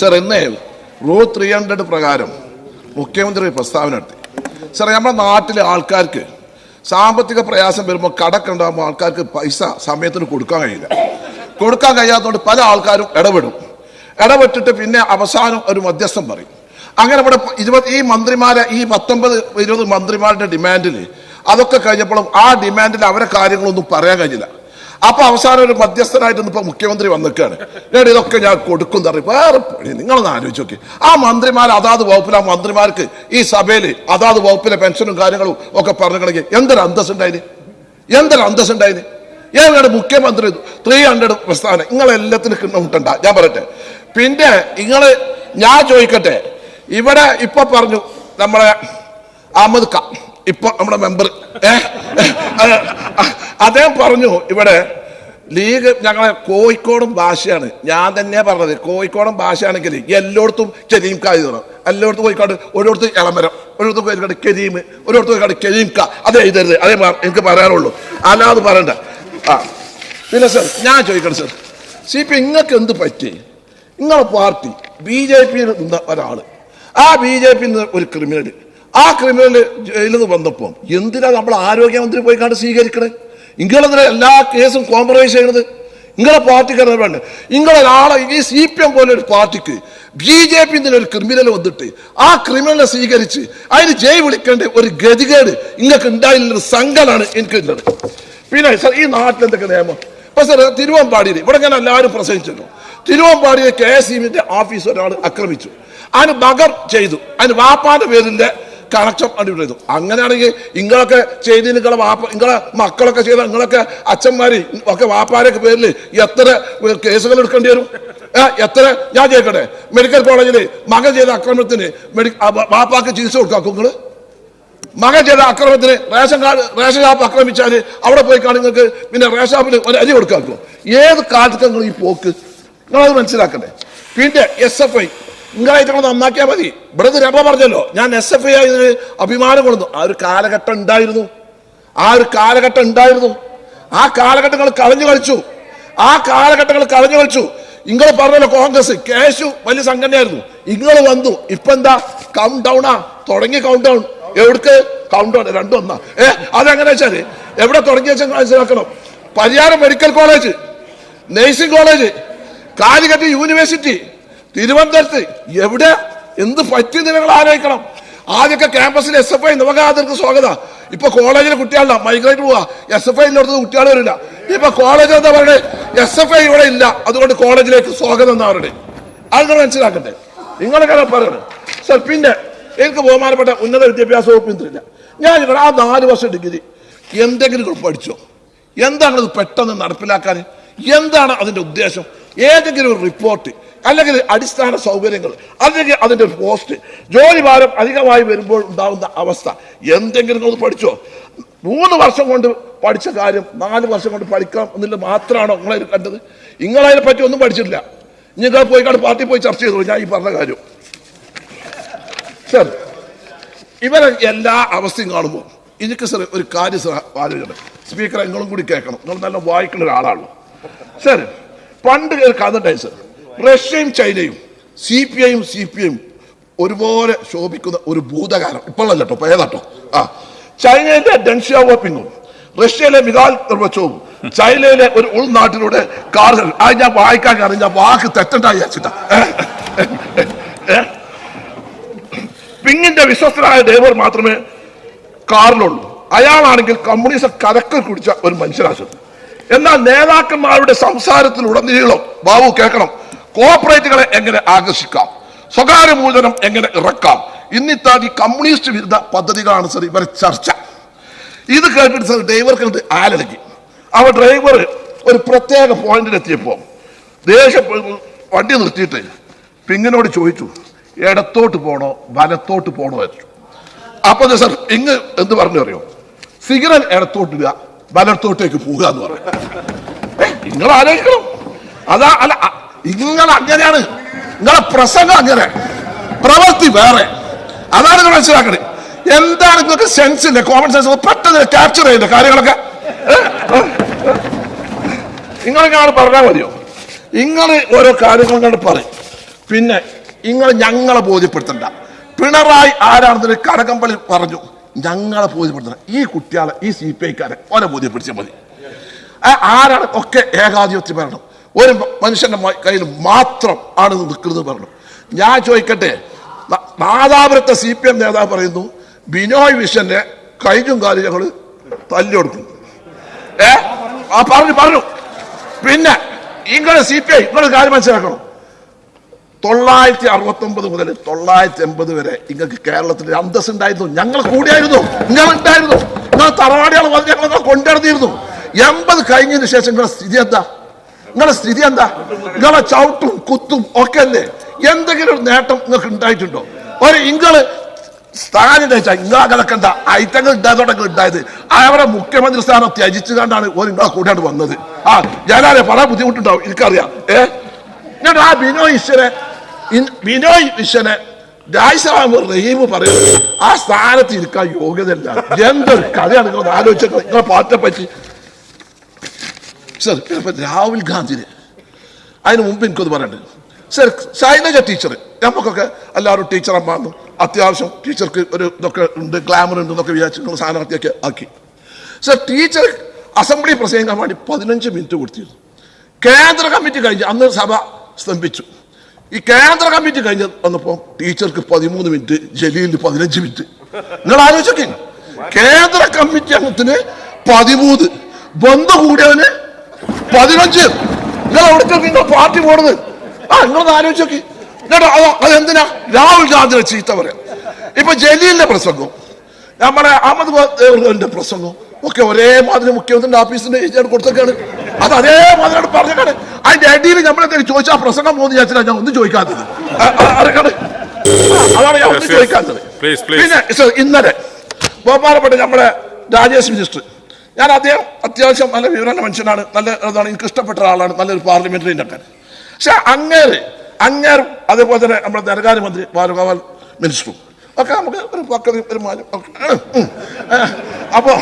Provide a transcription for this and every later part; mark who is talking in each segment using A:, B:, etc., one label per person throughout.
A: Sir ഇന്ന് room three hundred പ്രകാരം മുഖ്യമന്ത്രി പ്രസ്താവന നടത്തി. സർ നമ്മുടെ നാട്ടിലെ ആൾക്കാർക്ക് സാമ്പത്തിക പ്രയാസം വരുമ്പോൾ കടക്കുണ്ടാകുമ്പോൾ ആൾക്കാർക്ക് പൈസ സമയത്തിന് കൊടുക്കാൻ കഴിയില്ല. കൊടുക്കാൻ കഴിയാത്തതുകൊണ്ട് പല ആൾക്കാരും ഇടപെടും. ഇടപെട്ടിട്ട് പിന്നെ അവസാനം ഒരു മധ്യസ്ഥം പറയും. അങ്ങനെ ഇവിടെ ഇരുപത് ഈ മന്ത്രിമാരെ ഈ പത്തൊമ്പത് ഇരുപത് മന്ത്രിമാരുടെ ഡിമാൻഡിൽ അതൊക്കെ കഴിഞ്ഞപ്പോഴും ആ ഡിമാൻഡിൽ അവരെ കാര്യങ്ങളൊന്നും പറയാൻ കഴിഞ്ഞില്ല. അപ്പൊ അവസാനം ഒരു മധ്യസ്ഥനായിട്ട് ഇപ്പൊ മുഖ്യമന്ത്രി വന്നിക്കാണ്. ഞാൻ ഇതൊക്കെ ഞാൻ കൊടുക്കും തറി വേറെ പണി നിങ്ങളൊന്ന് ആലോചിച്ച് നോക്കി. ആ മന്ത്രിമാർ അതാത് വകുപ്പിൽ ആ മന്ത്രിമാർക്ക് ഈ സഭയിൽ അതാത് വകുപ്പിലെ പെൻഷനും കാര്യങ്ങളും ഒക്കെ പറഞ്ഞിട്ടുണ്ടെങ്കിൽ എന്തൊരു അന്തസ് ഉണ്ടായിന്? എന്തൊരു അന്തസ് ഉണ്ടായിന്? ഏതാണ് മുഖ്യമന്ത്രി ത്രീ ഹൺഡ്രഡ് പ്രസ്ഥാനം. നിങ്ങളെല്ലാത്തിനും എല്ലാത്തിനും ഞാൻ പറയട്ടെ. പിന്നെ നിങ്ങൾ ഞാൻ ചോദിക്കട്ടെ. ഇവിടെ ഇപ്പൊ പറഞ്ഞു നമ്മളെ അഹമ്മദ് ഖാൻ ഇപ്പൊ നമ്മുടെ മെമ്പർ അദ്ദേഹം പറഞ്ഞു ഇവിടെ ലീഗ് ഞങ്ങളെ കോഴിക്കോടും ഭാഷയാണ് ഞാൻ തന്നെ പറഞ്ഞത് കോഴിക്കോടും ഭാഷയാണെങ്കിൽ എല്ലായിടത്തും കരീം കാ എഴുതണം എല്ലായിടത്തും കോഴിക്കോട് ഒരിടത്ത് ഇളമരം ഒരിടത്ത് കോഴിക്കോട് കരീം ഒരിടത്ത് കോഴിക്കോട് കരീം കാ. അത് എഴുതരുത് അതേ എനിക്ക് പറയാനുള്ളൂ. അല്ലാതെ പറയണ്ട. ആ പിന്നെ സർ ഞാൻ ചോദിക്കണം സർ സി പി നിങ്ങൾക്ക് എന്ത് പറ്റി? നിങ്ങളെ പാർട്ടി ബി ജെ പിയിൽ നിന്ന ഒരാൾ. ആ ബി ജെ പി ഒരു ക്രിമിനൽ ആ ക്രിമിനൽ ജയിലിൽ നിന്ന് വന്നപ്പോൾ എന്തിനാ നമ്മൾ ആരോഗ്യമന്ത്രി പോയി കണ്ട് സ്വീകരിക്കണേ? നിങ്ങളെന്തിനാ എല്ലാ കേസും കോംപ്രമൈസ് ചെയ്യണത്? നിങ്ങളെ പാർട്ടിക്കാരെ വേണ്ട? നിങ്ങളൊരാളെ ഈ സി പി എം പോലെ ഒരു പാർട്ടിക്ക് ബി ജെ പി ഒരു ക്രിമിനൽ വന്നിട്ട് ആ ക്രിമിനലിനെ സ്വീകരിച്ച് അതിന് ജയ് വിളിക്കേണ്ട ഒരു ഗതികേട് നിങ്ങൾക്ക് ഉണ്ടായില്ലൊരു എനിക്ക് ഉള്ളത്. പിന്നെ സർ ഈ നാട്ടിൽ എന്തൊക്കെ നിയമം? ഇപ്പൊ സാർ തിരുവമ്പാടിയിൽ ഇവിടെ ഞാൻ എല്ലാവരും പ്രസംഗിച്ചല്ലോ തിരുവമ്പാടിയിൽ കെ എസ് ഇന്റെ ഓഫീസ് ഒരാൾ ആക്രമിച്ചു. അതിന് ബഗർ ചെയ്തു. അതിന് വാപ്പാന്റെ പേരിന്റെ കണക്ഷൻ അടിപൊളി ചെയ്തു അങ്ങനെയാണെങ്കിൽ നിങ്ങളൊക്കെ ചെയ്ത് നിങ്ങളെ വാപ്പ നിങ്ങളെ മക്കളൊക്കെ ചെയ്ത നിങ്ങളൊക്കെ അച്ഛന്മാര് ഒക്കെ വാപ്പാരൊക്കെ പേരിൽ എത്ര കേസുകൾ എടുക്കേണ്ടി വരും? എത്ര? ഞാൻ ചോദിക്കട്ടെ. മെഡിക്കൽ കോളേജിൽ മകൻ ചെയ്ത അക്രമത്തിന് മെഡി വാപ്പാക്ക് ചികിത്സ കൊടുക്കാം നിങ്ങൾ മകൻ ചെയ്ത അക്രമത്തിന് റേഷൻ കാർഡ് റേഷൻ ഷാപ്പ് ആക്രമിച്ചാൽ അവിടെ പോയി കാണും നിങ്ങൾക്ക് പിന്നെ റേഷൻ ഷാപ്പിൽ ഒരു അരി കൊടുക്കാക്കോ ഏത് കാലത്ത് നിങ്ങൾ ഈ പോക്ക്? നിങ്ങളത് മനസ്സിലാക്കണ്ടേ? പിന്നെ എസ് എഫ് ഐ നിങ്ങൾ നന്നാക്കിയാൽ മതി. ഇവിടെ രമ പറഞ്ഞല്ലോ. ഞാൻ എസ് എഫ് ഐ ആയതിന് അഭിമാനം കൊള്ളുന്നു. ആ ഒരു കാലഘട്ടം ഉണ്ടായിരുന്നു. ആ ഒരു കാലഘട്ടം ഉണ്ടായിരുന്നു. ആ കാലഘട്ടങ്ങൾ കളഞ്ഞു കളിച്ചു. ആ കാലഘട്ടങ്ങൾ കളഞ്ഞു കളിച്ചു. നിങ്ങൾ പറഞ്ഞല്ലോ കോൺഗ്രസ് കേശു വലിയ സംഘടനയായിരുന്നു. നിങ്ങൾ വന്നു. ഇപ്പൊ എന്താ? കൗണ്ട് ഡൗണാ തുടങ്ങി കൗണ്ട് ഡൗൺ എവിടേക്ക്? കൗണ്ട് ഡൗൺ രണ്ടും ഒന്നാ. ഏ അതെങ്ങനെ വെച്ചാൽ എവിടെ തുടങ്ങിയ മനസ്സിലാക്കണം? Pariyaram medical college nursing college Calicut university തിരുവനന്തപുരത്ത് എവിടെ? എന്ത് പറ്റി നിങ്ങൾ ആലോചിക്കണം. ആദ്യമൊക്കെ ക്യാമ്പസിൽ എസ് എഫ് ഐ നവകാതർക്ക് സ്വാഗതം. ഇപ്പൊ കോളേജിലെ കുട്ടികളില്ല മൈഗ്രേറ്റ് പോവാ. എസ് എഫ് ഐ ഇല്ലാത്തത് കുട്ടികൾ വരില്ല. ഇപ്പൊ കോളേജ് എന്താ പറയുന്നത് എസ് എഫ് ഐ ഇവിടെ ഇല്ല. അതുകൊണ്ട് കോളേജിലേക്ക് സ്വാഗതം എന്നാ പറയുന്നത് അത് നിങ്ങൾ മനസ്സിലാക്കട്ടെ നിങ്ങളൊക്കെ പറയുന്നത് സർ പിന്നെ എനിക്ക് ബഹുമാനപ്പെട്ട ഉന്നത വിദ്യാഭ്യാസ വകുപ്പ് മന്ത്രിയില്ല. ഞാൻ ഇവിടെ ആ നാല് വർഷം ഡിഗ്രി. എന്തെങ്കിലും പഠിച്ചോ? എന്താണ് പെട്ടെന്ന് നടപ്പിലാക്കാൻ? എന്താണ് അതിന്റെ ഉദ്ദേശം? ഏതെങ്കിലും ഒരു റിപ്പോർട്ട് അല്ലെങ്കിൽ അടിസ്ഥാന സൗകര്യങ്ങൾ അല്ലെങ്കിൽ അതിന്റെ ഒരു പോസ്റ്റ് ജോലി ഭാരം അധികമായി വരുമ്പോൾ ഉണ്ടാകുന്ന അവസ്ഥ. എന്തെങ്കിലും ഒന്ന് പഠിച്ചോ? മൂന്ന് വർഷം കൊണ്ട് പഠിച്ച കാര്യം നാല് വർഷം കൊണ്ട് പഠിക്കാം എന്നുള്ളത് മാത്രമാണോ നിങ്ങളതിൽ കണ്ടത്? നിങ്ങളതിനെ പറ്റി ഒന്നും പഠിച്ചിട്ടില്ല. നിങ്ങൾ പോയി പാർട്ടി പോയി ചർച്ച ചെയ്തു ഞാൻ ഈ പറഞ്ഞ കാര്യം. സർ ഇവരെ എല്ലാ അവസ്ഥയും കാണുമ്പോൾ എനിക്ക് സർ ഒരു കാര്യം സർ ആലോചിക്കണം സ്പീക്കർ നിങ്ങളും കൂടി കേൾക്കണം. നിങ്ങൾ നല്ല വായിക്കുന്ന ഒരാളാണല്ലോ. സർ പണ്ട് ഒരു കഥ ഉണ്ടായി റഷ്യയും ചൈനയും സി പി ഐയും സി പി ഐയും ഒരുപോലെ ശോഭിക്കുന്ന ഒരു ഭൂതകാലം. ഇപ്പോഴല്ല കേട്ടോ പഴയതാട്ടോ ആ. ചൈനയിലെ ഡെൻഷ്യാവോപ്പിങ്ങും റഷ്യയിലെ മിതാൽ നിർവച്ചവും ചൈനയിലെ ഒരു ഉൾനാട്ടിലൂടെ കാറുകൾ ആ ഞാൻ വായിക്കാൻ കാരണം ഞാൻ വാക്ക് തെറ്റണ്ടായി അച്ഛാ പിങ്ങിന്റെ വിശ്വസ്തനായ ഡ്രൈവർ മാത്രമേ കാറിലുള്ളൂ. അയാളാണെങ്കിൽ കമ്മ്യൂണിസം കരക്കൽ കുടിച്ച ഒരു മനുഷ്യരാശം എന്നാൽ നേതാക്കന്മാരുടെ സംസാരത്തിലുടനീളം ബാബു കേൾക്കണം. കോർപ്പറേറ്റുകളെ എങ്ങനെ ആകർഷിക്കാം? സ്വകാര്യ മൂലധനം എങ്ങനെ ഇറക്കാം? ഇന്നിത്താതി കമ്മ്യൂണിസ്റ്റ് വിരുദ്ധ പദ്ധതികളാണ് സർ ഇവരെ ചർച്ച. ഇത് കേട്ടിട്ട് സർ ഡ്രൈവർ കണ്ട് ആലടക്കി അവ ഡ്രൈവർ ഒരു പ്രത്യേക പോയിന്റിലെത്തിയപ്പോൾ ദേഷ്യം വണ്ടി നിർത്തിയിട്ട് പിങ്ങിനോട് ചോദിച്ചു ഇടത്തോട്ട് പോണോ? വലത്തോട്ട് പോണോ? എന്ന്. അപ്പൊ സർ ഇങ്ങ് എന്ത് പറഞ്ഞു അറിയോ സിഗ്നൽ ഇടത്തോട്ട് ഇടുക. വലത്തോട്ടേക്ക് പോവുക എന്ന് പറയും. നിങ്ങൾ ആലോചിക്കണം അതാ അല്ല നിങ്ങൾ അങ്ങനെയാണ്. നിങ്ങളെ പ്രസംഗം അങ്ങനെ. പ്രവൃത്തി വേറെ. അതാണ് നിങ്ങൾ മനസ്സിലാക്കണേ. എന്താണ് നിങ്ങൾക്ക് സെൻസ് ഇല്ല? കോമൺ സെൻസ് പെട്ടെന്ന് ക്യാപ്ചർ ചെയ്യുന്ന കാര്യങ്ങളൊക്കെ? ഞാൻ പറഞ്ഞാൽ മതിയോ? നിങ്ങൾ ഓരോ കാര്യങ്ങൾ കണ്ട് പറയും. പിന്നെ നിങ്ങൾ ഞങ്ങളെ ബോധ്യപ്പെടുത്തണ്ട. പിണറായി ആരാണെന്നൊരു കടകമ്പളി പറഞ്ഞു. ഞങ്ങളെ ബോധ്യപ്പെടുത്തണം. ഈ കുട്ടികളെ ഈ സി പി ഐക്കാരെ ഓനെ ബോധ്യപ്പെടുത്തിയാൽ മതി. ആരാണ് ഒക്കെ ഏകാധിപത്യം ഭരണം ഒരു മനുഷ്യന്റെ കയ്യിൽ മാത്രം ആണ് നിൽക്കുന്നത് പറഞ്ഞു ഞാൻ ചോദിക്കട്ടെ നാദാപുരത്തെ സി പി എം നേതാവ് പറയുന്നു ബിനോയ് വിശ്വന്റെ കൈയും കാലും ഞങ്ങൾ തല്ലി കൊടുക്കും. ഏ? ആ പറഞ്ഞു പറഞ്ഞു. പിന്നെ ഇങ്ങനെ സി പി ഐ ഇങ്ങനെ കാര്യം മനസ്സിലാക്കണം. തൊള്ളായിരത്തി അറുപത്തി ഒമ്പത് മുതൽ തൊള്ളായിരത്തി എൺപത് വരെ നിങ്ങൾക്ക് കേരളത്തിൽ അന്തസ് ഉണ്ടായിരുന്നു ഞങ്ങൾ കൂടിയായിരുന്നു. നിങ്ങൾ ഉണ്ടായിരുന്നു നിങ്ങൾ തറവാടികൾ വന്ന് ഞങ്ങൾ കൊണ്ടിരുന്നിരുന്നു എൺപത് കഴിഞ്ഞതിന് ശേഷം നിങ്ങളുടെ സ്ഥിതി എന്താ? നിങ്ങളുടെ സ്ഥിതി എന്താ? നിങ്ങളെ ചവിട്ടും കുത്തും ഒക്കെ അല്ലേ? എന്തെങ്കിലും ഒരു നേട്ടം നിങ്ങൾക്ക് ഉണ്ടായിട്ടുണ്ടോ? ഒരു ഇങ്ങൾ സ്ഥാനം ഇങ്ങളെ കിടക്കണ്ട ഐറ്റങ്ങൾ ഉണ്ടായതോടൊക്കെ ഉണ്ടായത്. അവരെ മുഖ്യമന്ത്രി സ്ഥാനം ത്യജിച്ചു കണ്ടാണ് ഒരു നിങ്ങളെ വന്നത്. ആ ഞാനാരെ പല ബുദ്ധിമുട്ടുണ്ടാവും. എനിക്കറിയാം. ഏ? ഞാൻ ആ ബിനോ ഈശ്വരെ ബിനോയ് വിശ്വനെ രാജ്യസഭ റഹീം പറയുന്നത് ആ സ്ഥാനത്ത് ഇരിക്കാൻ യോഗ്യതയില്ല. എന്തൊരു കഥയാണ് നിങ്ങൾ ആലോചിച്ചത് നിങ്ങളെ പാർട്ടിയെ പറ്റി. സർ ഇപ്പൊ രാഹുൽ ഗാന്ധിനെ അതിന് മുമ്പ് എനിക്കൊന്ന് പറയണ്ട് സർ ശൈലജ ടീച്ചർ നമുക്കൊക്കെ എല്ലാവരും ടീച്ചറമ്മാന്നു അത്യാവശ്യം ടീച്ചർക്ക് ഒരു ഇതൊക്കെ ഉണ്ട് ഗ്ലാമർ ഉണ്ട് എന്നൊക്കെ വിചാരിച്ച് നിങ്ങൾ സ്ഥാനാർത്ഥിയൊക്കെ ആക്കി. സർ ടീച്ചർ അസംബ്ലി പ്രസംഗിക്കാൻ വേണ്ടി പതിനഞ്ച് മിനിറ്റ് കൊടുത്തിരുന്നു. കേന്ദ്ര കമ്മിറ്റി കഴിഞ്ഞ് അന്ന് സഭ സ്തംഭിച്ചു. ഈ കേന്ദ്ര കമ്മിറ്റി കഴിഞ്ഞ് വന്നപ്പോ ടീച്ചർക്ക് പതിമൂന്ന് മിനിറ്റ് ജലീലിന് പതിനഞ്ച് മിനിറ്റ്. നിങ്ങൾ ആലോചിച്ചോക്കെ കേന്ദ്ര കമ്മിറ്റി അംഗത്തിന് പതിമൂന്ന് ബന്ധു കൂടിയവന് പതിനഞ്ച്. നിങ്ങൾ അവിടെ നിങ്ങൾ പാർട്ടി പോണത്? ആ നിങ്ങളൊന്ന് ആലോചിച്ചോക്കി. അതെന്തിനാ? രാഹുൽ ഗാന്ധിയുടെ ചീത്ത പറയാം. ഇപ്പൊ ജലീലിന്റെ പ്രസംഗം. നമ്മുടെ അഹമ്മദ് പ്രസംഗം. ഒക്കെ ഒരേ മാതിരി മുഖ്യമന്ത്രിന്റെ ഓഫീസിന്റെ കൊടുത്തൊക്കെയാണ്. അത് അതേ മോദിനോട് പറഞ്ഞാണ് അതിന്റെ അടിയിൽ നമ്മളെന്തെങ്കിലും ചോദിച്ചാൽ പ്രസംഗം പോകുന്ന വിചാരിച്ചാൽ ഞാൻ ഒന്നും ചോദിക്കാത്തത്. അതാണ് ഞാൻ ഒന്നും. ചോദിക്കാത്തത്. പിന്നെ ഇന്നലെ ബഹുമാനപ്പെട്ട നമ്മുടെ രാജേഷ് മിനിസ്റ്റർ ഞാൻ അദ്ദേഹം അത്യാവശ്യം നല്ല വിവരമുള്ള മനുഷ്യനാണ് നല്ല എന്താണ് എനിക്ക് ഇഷ്ടപ്പെട്ട ഒരാളാണ് നല്ലൊരു പാർലമെന്ററി ഉണ്ടാക്കാൻ പക്ഷെ അങ്ങേര് അങ്ങേരും അതേപോലെ തന്നെ നമ്മുടെ ധനകാര്യമന്ത്രി ബാലഗോപാൽ മിനിസ്റ്ററും ഒക്കെ നമുക്ക് ഒരു പക്കതി ഒരു മാനം അപ്പോൾ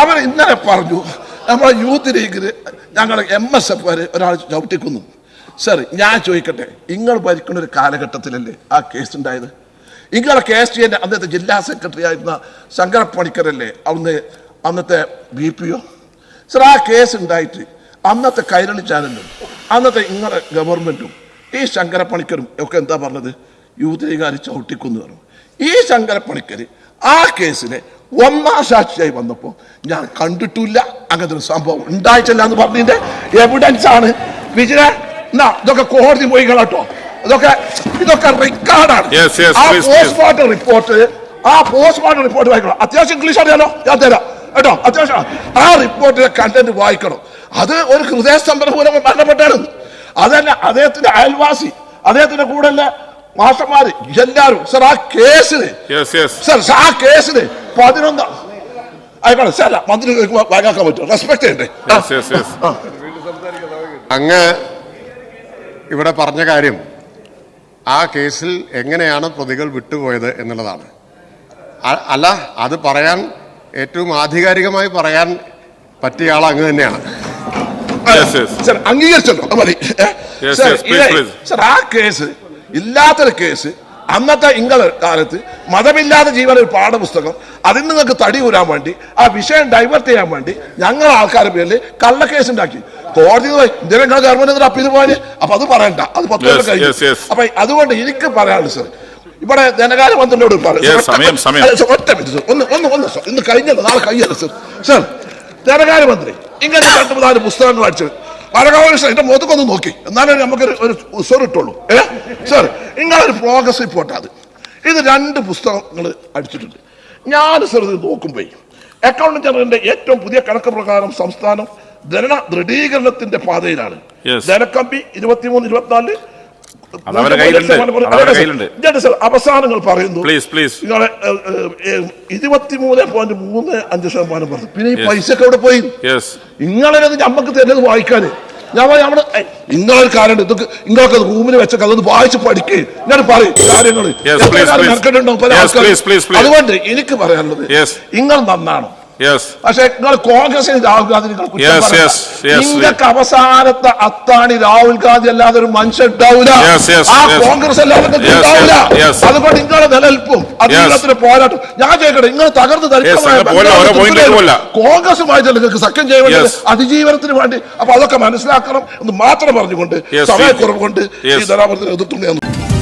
A: അവർ ഇന്നലെ പറഞ്ഞു നമ്മുടെ യൂത്ത് ലീഗിൽ ഞങ്ങൾ എം എസ് എഫ് വരെ ഒരാൾ ചവിട്ടിക്കുന്നു. സർ ഞാൻ ചോദിക്കട്ടെ നിങ്ങൾ ഭരിക്കുന്ന ഒരു കാലഘട്ടത്തിലല്ലേ ആ കേസ് ഉണ്ടായത്? നിങ്ങളെ കേസ് ചെയ്യുന്ന അന്നത്തെ ജില്ലാ സെക്രട്ടറി ആയിരുന്ന ശങ്കര പണിക്കരല്ലേ അന്ന് അന്നത്തെ ബി പി ഒ? സർ ആ കേസ് ഉണ്ടായിട്ട് അന്നത്തെ കൈരളി ചാനലും അന്നത്തെ നിങ്ങളുടെ ഗവൺമെന്റും ഈ ശങ്കര പണിക്കരും ഒക്കെ എന്താ പറഞ്ഞത്? യൂത്ത് ലീഗുകാർ ചവിട്ടിക്കുന്നു പറഞ്ഞു. ഈ ശങ്കര പണിക്കർ ആ കേസിലെ ഒന്നാം സാക്ഷിയായി വന്നപ്പോൾ ഞാൻ കണ്ടിട്ടില്ല. അങ്ങനത്തെ ഒരു സംഭവം ഉണ്ടായിട്ടില്ല എന്ന് പറഞ്ഞതിന്റെ എവിഡൻസ് ആണ്. വിജയ എന്നാ ഇതൊക്കെ കോടതി പോയി കേട്ടോ ഇതൊക്കെ ഇതൊക്കെ റെക്കോർഡാണ്. ആ. പോസ്റ്റ്മോർട്ടം റിപ്പോർട്ട് ആ പോസ്റ്റ്മോർട്ടം റിപ്പോർട്ട് വായിക്കണം. അത്യാവശ്യം ഇംഗ്ലീഷ് അറിയാലോ? ഞാൻ തരാം. കേട്ടോ? അത്യാവശ്യം ആ റിപ്പോർട്ടിലെ കണ്ടന്റ് വായിക്കണം. അത് ഒരു ഹൃദയസ്തംഭനം മൂലം മരണപ്പെട്ടാണ്. അതന്നെ അദ്ദേഹത്തിന്റെ അയൽവാസി അദ്ദേഹത്തിന്റെ കൂടെ മാഷന്മാര് എല്ലാരും സർ ആ കേസിന് സർ ആ കേസിന് പതിനൊന്ന്. ആയിക്കോട്ടെ ശരി മന്ത്രി വാങ്ങാക്കാൻ പറ്റും റെസ്പെക്ട് ചെയ്യണ്ടേ.
B: അങ്ങ് ഇവിടെ പറഞ്ഞ കാര്യം ആ കേസിൽ എങ്ങനെയാണ് പ്രതികൾ വിട്ടുപോയത് എന്നുള്ളതാണ്. അല്ല അത് പറയാൻ ഏറ്റവും ആധികാരികമായി പറയാൻ പറ്റിയ ആൾ അങ്ങ് തന്നെയാണ്.
C: Yes, yes.
A: സർ അംഗീകരിച്ചല്ലോ. മതി. ആ കേസ് ഇല്ലാത്തൊരു കേസ് അന്നത്തെ ഇങ്ങളെ കാലത്ത് മതമില്ലാതെ ജീവന ഒരു പാഠപുസ്തകം അതിൽ നിങ്ങൾക്ക് തടി ഊരാൻ വേണ്ടി ആ വിഷയം ഡൈവേർട്ട് ചെയ്യാൻ വേണ്ടി ഞങ്ങൾ ആൾക്കാരുടെ പേരിൽ കള്ളക്കേസ് ഉണ്ടാക്കി. കോടതി ഇന്ത്യൻ ഗവൺമെന്റ് അപ്പീൽ പോയാൽ അപ്പൊ അത് പറയണ്ട. അത് പത്ത് കൊല്ലം കഴിഞ്ഞു. അപ്പൊ അതുകൊണ്ട് എനിക്ക് പറയാനുള്ളത് സാർ ഇവിടെ ധനകാര്യ മന്ത്രിയോട്. ഒറ്റ- മിനിറ്റ് സർ ഒന്ന് ഒന്ന് ഒന്ന് സർ ഇന്ന് കഴിഞ്ഞല്ലോ നാളെ കഴിഞ്ഞല്ലോ സാർ സാർ ധനകാര്യ മന്ത്രി ഇങ്ങനെ രണ്ട് മൂന്നാൽ പുസ്തകങ്ങൾ അടിച്ച് പരകോപനിഷ എന്റെ മുഖത്തൊക്കെ നോക്കി. എന്നാലേ നമുക്ക് ഒരു സോറി ഇട്ടുള്ളൂ. ഏ? സർ നിങ്ങളൊരു പ്രോഗ്രസ് റിപ്പോർട്ട് അത്. ഇത് രണ്ട് പുസ്തകങ്ങൾ അടിച്ചിട്ടുണ്ട്. ഞാൻ സാർ ഇത് നോക്കുമ്പോൾ അക്കൗണ്ടന്റ് ജനറലിന്റെ ഏറ്റവും പുതിയ കണക്ക് പ്രകാരം സംസ്ഥാനം ധന ദൃഢീകരണത്തിന്റെ പാതയിലാണ്. ധനക്കമ്പി ഇരുപത്തിമൂന്ന് ഇരുപത്തിനാല് അവസാനങ്ങൾ പറയുന്നു.
C: പ്ലീസ് പ്ലീസ്
A: നിങ്ങളെ ഇരുപത്തിമൂന്ന് പോയിന്റ് മൂന്ന് അഞ്ച് ശതമാനം പറഞ്ഞു. പിന്നെ ഈ പൈസ ഒക്കെ എവിടെ പോയി? നിങ്ങളത് നമുക്ക് തരുന്നത് വായിക്കാന്. ഞാൻ നമ്മുടെ നിങ്ങളൊരു കാര്യമുണ്ട്. ഇതൊക്കെ നിങ്ങൾക്ക് റൂമിൽ വെച്ചൊക്കെ അതൊന്ന് വായിച്ച് പഠിക്കേ. ഞാൻ പറയും കാര്യങ്ങൾ
C: Yes, please, please. Yes, please, please, please.
A: അതുകൊണ്ട് എനിക്ക് പറയാനുള്ളത്
C: Yes.
A: നിങ്ങൾ നന്നാണോ പക്ഷെ നിങ്ങൾ കോൺഗ്രസിന് രാഹുൽ ഗാന്ധി നിങ്ങൾ നിങ്ങൾക്ക് അവസാനത്തെ അത്താണി രാഹുൽ ഗാന്ധി അല്ലാതെ ഒരു മനുഷ്യൻ ഉണ്ടാവില്ല ആ കോൺഗ്രസ് ഉണ്ടാവില്ല. അതുകൊണ്ട് നിങ്ങളുടെ നിലനിൽപ്പും അദ്ദേഹത്തിന്റെ പോരാട്ടം ഞാൻ ചോദിക്കട്ടെ നിങ്ങൾ തകർന്ന്
C: കോൺഗ്രസുമായി.
A: കോൺഗ്രസുമായിട്ട് നിങ്ങൾക്ക് സഖ്യം ചെയ്യാൻ വേണ്ടി അതിജീവനത്തിന് വേണ്ടി. അപ്പൊ അതൊക്കെ മനസ്സിലാക്കണം എന്ന് മാത്രം പറഞ്ഞുകൊണ്ട് സമയക്കുറവ് കൊണ്ട് ഈ
C: ധനാപത്തിന്
A: എതിർത്തുണ്ടെന്ന് എതിർത്തുണ്ട്